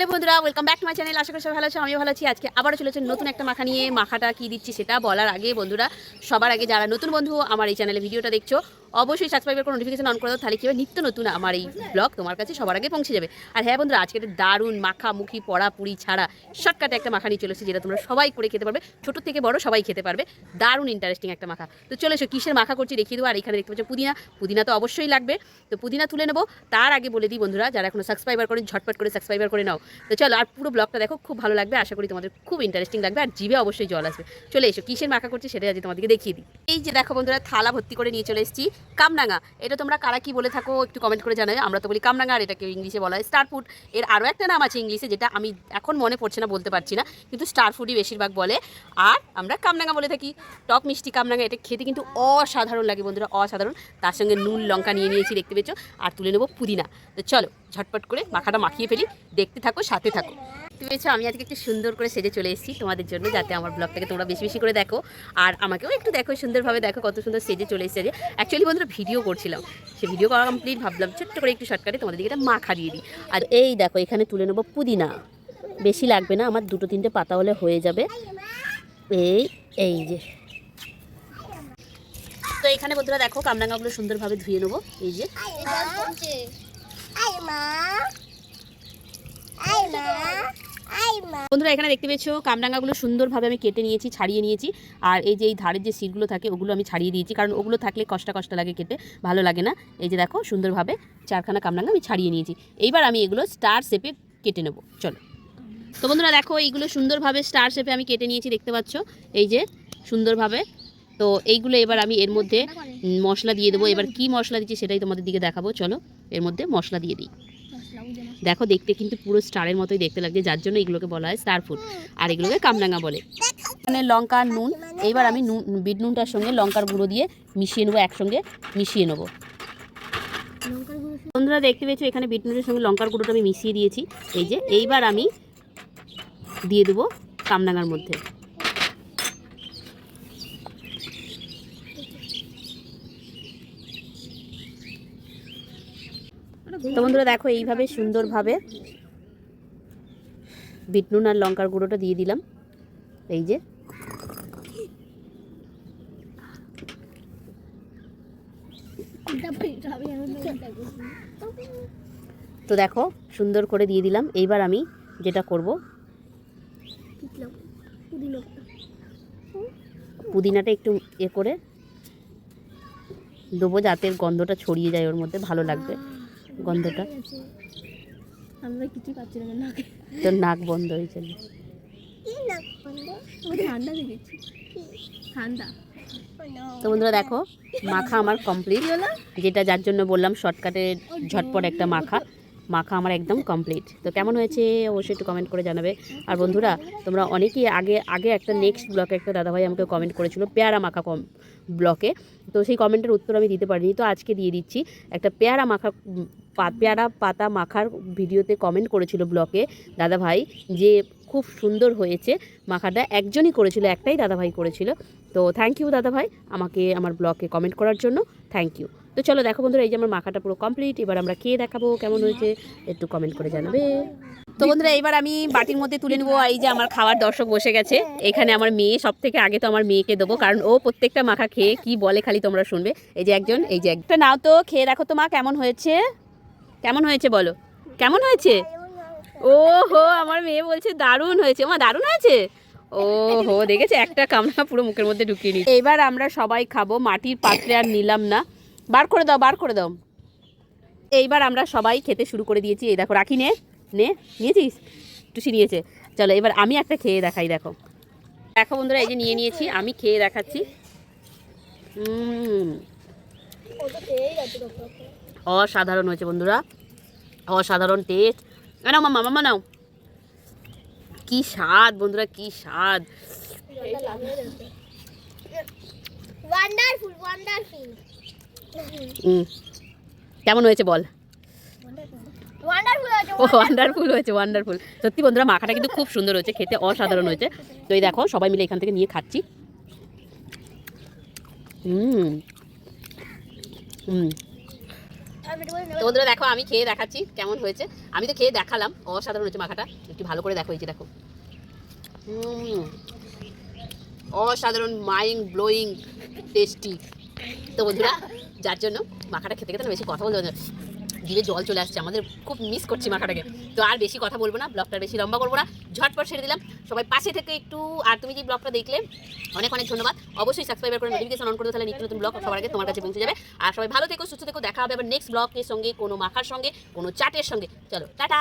Hello বন্ধুরা welcome back to my channel আশা করি সবাই ভালো আছো, আমিও ভালো আছি। আজকে আবারও চলেছে নতুন একটা মাখা নিয়ে। মাখাটা কি দিচ্ছি সেটা বলার আগে বন্ধুরা, সবার আগে যারা নতুন বন্ধু, আমার এই চ্যানেলে ভিডিওটা দেখছ অবশ্যই সাবস্ক্রাইবের করে নোটিফিকেশন অন করে দাও, তাহলে কি হবে? নিত্য নতুন আমার এই ব্লগ তোমার কাছে সবার আগে পৌঁছে যাবে। আর হ্যাঁ বন্ধুরা, আজকে একটা দারুণ মাখা মুখি পড়া পুরি ছাড়া শর্টকাটে একটা মাখা নিয়ে চলেছে যেটা তোমরা সবাই করে খেতে পারবে। ছোট থেকে বড় সবাই খেতে পারবে। দারুণ ইন্টারেস্টিং একটা মাখা। তো চলে এসো, কিসের মাখা করছি দেখিয়ে দেবো। আর এখানে দেখতে পাচ্ছ পুদিনা। পুদিনা তো অবশ্যই লাগবে। তো পুদিনা তুলে নেব। তার আগে বলে দিই বন্ধুরা, যারা এখনও সাবস্ক্রাইবার করেন, ঝটপট করে সাবস্ক্রাইবার করে নাও। তো চলো, আর পুরো ব্লগটা দেখো, খুব ভালো লাগবে। আশা করি তোমাদের খুব ইন্টারেস্টিং লাগবে। আর জিভে অবশ্যই জল আসবে। চলে এসো, কিসের মাখা করছি সেটা আজ তোমাদেরকে দেখিয়ে দিই। এই যে দেখো বন্ধুরা, থালা ভর্তি করে নিয়ে চলে এসেছি। কামরাঙা। এটা তোমরা কারা কি বলে থাকো একটু কমেন্ট করে জানাবে। আমরা তো বলি কামরাঙা আর এটাকে ইংলিশে বলা হয় স্টার ফুড এর আরও একটা নাম আছে ইংলিশে যেটা আমি এখন মনে পড়ছে না, বলতে পারছি না। কিন্তু স্টার ফুডই বেশিরভাগ বলে। আর আমরা কামরাঙা বলে থাকি। টক মিষ্টি কামরাঙা, এটা খেতে কিন্তু অসাধারণ লাগে বন্ধুরা, অসাধারণ। তার সঙ্গে নুন, লঙ্কা নিয়ে নিয়েছি, দেখতে পেয়েছ। আর তুলে নেব পুদিনা। তো চলো, ঝটপট করে মাখাটা মাখিয়ে ফেলি। দেখতে থাকো, সাথে থাকো। দেখতে পেয়েছ, আমি আজকে একটু সুন্দর করে সেজে চলে এসেছি তোমাদের জন্য, যাতে আমার ব্লগটাকে তোমরা বেশি বেশি করে দেখো। আর আমাকেও একটু দেখো, সুন্দরভাবে দেখো কত সুন্দর সেজে চলে এসেছে। যে অ্যাকচুয়ালি বন্ধুরা ভিডিও করছিলাম। সে ভিডিও করা কমপ্লিট ভাবলাম ছোট্ট করে একটু শর্টকাটে তোমাদের দিকে এটা মাখা দিয়ে দিই। আর এই দেখো, এখানে তুলে নেব পুদিনা। বেশি লাগবে না, আমার দুটো তিনটে পাতা হলে হয়ে যাবে। এই এই যে। তো এখানে বন্ধুরা দেখো কামরাঙাগুলো সুন্দরভাবে ধুয়ে নেব। এই যে। বন্ধুরা, এখানে দেখতে পেয়েছ কামরাঙাগুলো সুন্দরভাবে আমি কেটে নিয়েছি, ছাড়িয়ে নিয়েছি। আর এই যে এই ধারের যে সিটগুলো থাকে, ওগুলো আমি ছাড়িয়ে দিয়েছি। কারণ ওগুলো থাকলে কষ্ট কষ্ট লাগে কেটে, ভালো লাগে না। এই যে দেখো, সুন্দরভাবে চারখানা কামরাঙা আমি ছাড়িয়ে নিয়েছি। এইবার আমি এগুলো স্টার শেপে কেটে নেব। চলো। তো বন্ধুরা, দেখো, এইগুলো সুন্দরভাবে স্টার শেপে আমি কেটে নিয়েছি, দেখতে পাচ্ছ? এই যে সুন্দরভাবে। তো এইগুলো এবার আমি এর মধ্যে মশলা দিয়ে দেবো। এবার কি মশলা দিচ্ছি সেটাই তোমাদের দিকে দেখাবো। চলো, এর মধ্যে মশলা দিয়ে দিই। দেখো, দেখতে কিন্তু পুরো স্টারের মতোই দেখতে লাগছে, যার জন্য এগুলোকে বলা হয় স্টার ফুড আর এগুলোকে কামরাঙা বলে। এখানে লঙ্কা নুন এইবার আমি নুন, বিট নুনটার সঙ্গে লঙ্কার গুঁড়ো দিয়ে মিশিয়ে নেব, একসঙ্গে মিশিয়ে নেব। বন্ধুরা, দেখতে পেয়েছ, এখানে বিট নুনের সঙ্গে লঙ্কার গুঁড়োটা আমি মিশিয়ে দিয়েছি। এই যে, এইবার আমি দিয়ে দেবো কামরাঙার মধ্যে। তো বন্ধুরা দেখো, এইভাবে সুন্দরভাবে বিট নুন আর লঙ্কার গুঁড়োটা দিয়ে দিলাম। এই যে। তো দেখো, সুন্দর করে দিয়ে দিলাম। এইবার আমি যেটা করব, পুদিনাটা একটু এ করে দেবো যাতে গন্ধটা ছড়িয়ে যায় ওর মধ্যে, ভালো লাগবে। গন্ধটা। আমরা কিছু পাচ্ছি না নাকে। তোর নাক বন্ধ হয়েছে। ঠান্ডা লেগেছে ঠান্ডা। তো বন্ধুরা দেখো মাখা আমার কমপ্লিট যেটা যার জন্য বললাম শর্টকাটে ঝটপট একটা মাখা। মাখা আমার একদম কমপ্লিট তো কেমন হয়েছে? অবশ্যই একটু কমেন্ট করে জানাবে। আর বন্ধুরা তোমরা অনেকেই আগে আগে একটা নেক্সট ব্লকে একটা দাদাভাই আমাকে কমেন্ট করেছিল পেয়ারা মাখা কম ব্লকে তো সেই কমেন্টের উত্তর আমি দিতে পারিনি। তো আজকে দিয়ে দিচ্ছি। একটা পেয়ারা মাখা পেয়ারা পাতা মাখার ভিডিওতে কমেন্ট করেছিল ব্লকে দাদাভাই, যে খুব সুন্দর হয়েছে মাখাটা, একজনই করেছিল, একটাই দাদাভাই করেছিল। তো থ্যাংক ইউ দাদাভাই আমাকে আমার ব্লগে কমেন্ট করার জন্য থ্যাংক ইউ তো চলো দেখো বন্ধুরা, এই যে আমার মাখাটা পুরো কমপ্লিট এবার আমরা খেয়ে দেখাবো কেমন হয়েছে, একটু কমেন্ট করে জানাবে। তো বন্ধুরা এইবার আমি বাটির মধ্যে তুলে নেব, এই যে আমার খাওয়ার দর্শক বসে গেছে। এখানে আমার মেয়ে সব থেকে আগে তো আমার মেয়েকে দেবো, কারণ ও প্রত্যেকটা মাখা খেয়ে কি বলে খালি তোমরা শুনবে। এই যে একজন, এই যে একটা। নাও তো, খেয়ে দেখো তো মা, কেমন হয়েছে? কেমন হয়েছে বলো? কেমন হয়েছে? ও হো আমার মেয়ে বলছে দারুণ হয়েছে। মা দারুণ হয়েছে? ও হো দেখেছে? একটা কামড়া পুরো মুখের মধ্যে ঢুকিয়ে নিই এবার আমরা সবাই খাব মাটির পাত্রে আর নিলাম না। বার করে দাও বার করে দাও। এইবার আমরা সবাই খেতে শুরু করে দিয়েছি। এই দেখো রাখি নে। নে নিয়েছিস? টুসি নিয়েছে। চলো এবার আমি একটা খেয়ে দেখাই দেখো। দেখো বন্ধুরা এই যে নিয়ে নিয়েছি আমি খেয়ে দেখাচ্ছি। অসাধারণ হয়েছে বন্ধুরা। অসাধারণ টেস্ট নাও মামা মামা নাও। কি স্বাদ বন্ধুরা কি স্বাদ। কেমন হয়েছে বল? ওয়ান্ডারফুল হয়েছে ওয়ান্ডারফুল সত্যি বন্ধুরা মাখাটা কিন্তু খুব সুন্দর হয়েছে খেতে অসাধারণ হয়েছে। তো এই দেখো সবাই মিলে এখান থেকে নিয়ে খাচ্ছি। হুম হুম তো বন্ধুরা দেখো, আমি খেয়ে দেখাচ্ছি কেমন হয়েছে। আমি তো খেয়ে দেখালাম, অসাধারণ হয়েছে মাখাটা। একটু ভালো করে দেখো এই যে দেখো। অসাধারণ মাইন্ড ব্লোয়িং টেস্টি তো বন্ধুরা, যার জন্য মাখাটা খেতে খেতে বেশি কথা বলতে। জিভে জল চলে আসছে। আমাদের খুব মিস করছি মাখাটাকে তো আর বেশি কথা বলব না, ব্লগটা বেশি লম্বা করব না। ঝটপট ছেড়ে দিলাম। সবাই পাশে থেকে একটু, আর তুমি যে ব্লগটা দেখলে, অনেক অনেক ধন্যবাদ। অবশ্যই সাবস্ক্রাইব করে নোটিফিকেশন অন করে তাহলে নিত্য নতুন ব্লগ সবার আগে তোমার কাছে পৌঁছে যাবে। আর সবাই ভালো থেকো, সুস্থ থেকো, দেখা হবে আবার নেক্সট ব্লগের সঙ্গে, কোনো মাখার সঙ্গে, কোনো চাটের সঙ্গে। চলো, টাটা!